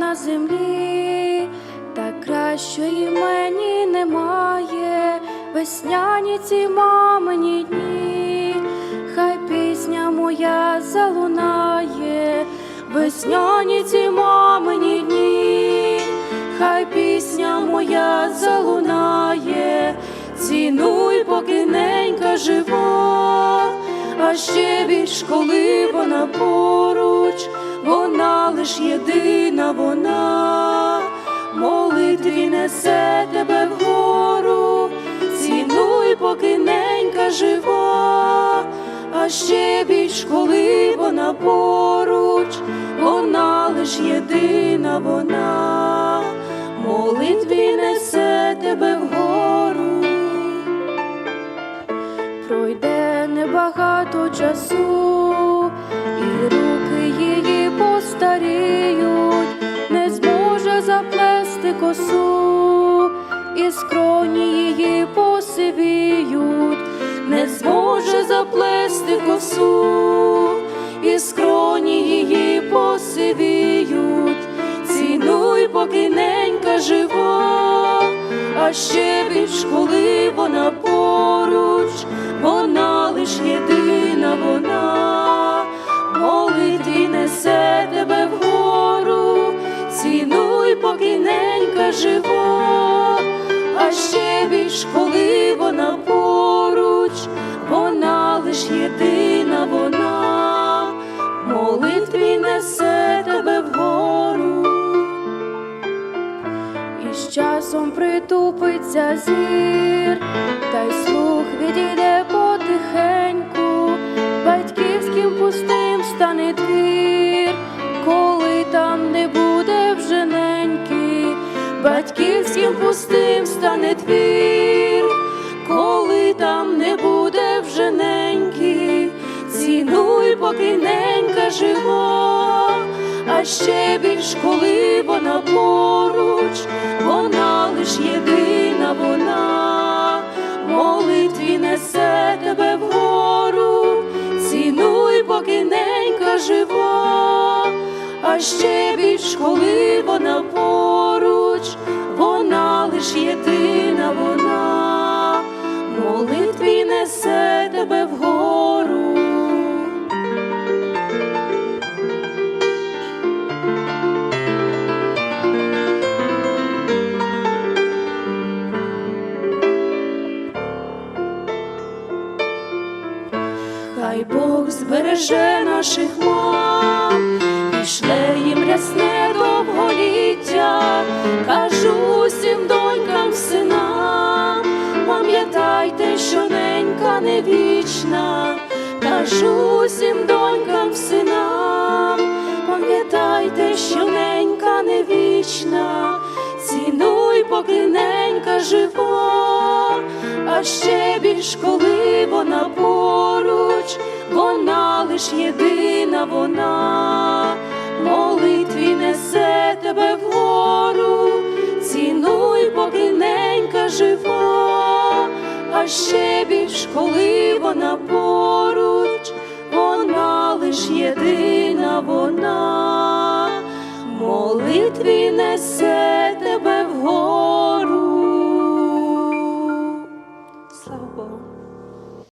на землі, та кращої мені немає, весняні ці мамині дні, хай пісня моя залунає, весняні ці мамині дні, хай пісня моя залунає, цінуй, поки ненька жива, а ще більш, коли вона поруч, лиш єдина вона, молитві несе тебе вгору, цінуй, поки ненька жива, а ще більш, коли вона поруч, вона лиш єдина вона, молитві несе тебе вгору. Пройде небагато часу, постаріють, не зможе заплести косу, і скроні її посивіють, не зможе заплести косу, і скроні її посивіють, цінуй, поки ненька жива, а ще більш, коли вона жива, а ще більш, коли вона поруч, вона лиш єдина вона, молитві несе тебе вгору. І з часом притупиться зір, та й слух відійде потихеньку, пустим стане твір, коли там не буде вже неньки, цінуй, поки ненька жива, а ще більш, коли вона поруч, вона лиш єдина Бог збереже наших мам, пішле їм рясне довголіття, кажу всім донькам, синам, пам'ятайте, що ненька не вічна, кажу всім донькам, синам, пам'ятайте, що ненька не вічна, цінуй, поки ненька жива, а ще більш, коли вона поруч, вона лиш єдина вона, молитві несе тебе вгору, цінуй, поки ненька жива, а ще більш, коли вона поруч, вона лиш єдина вона, молитві несе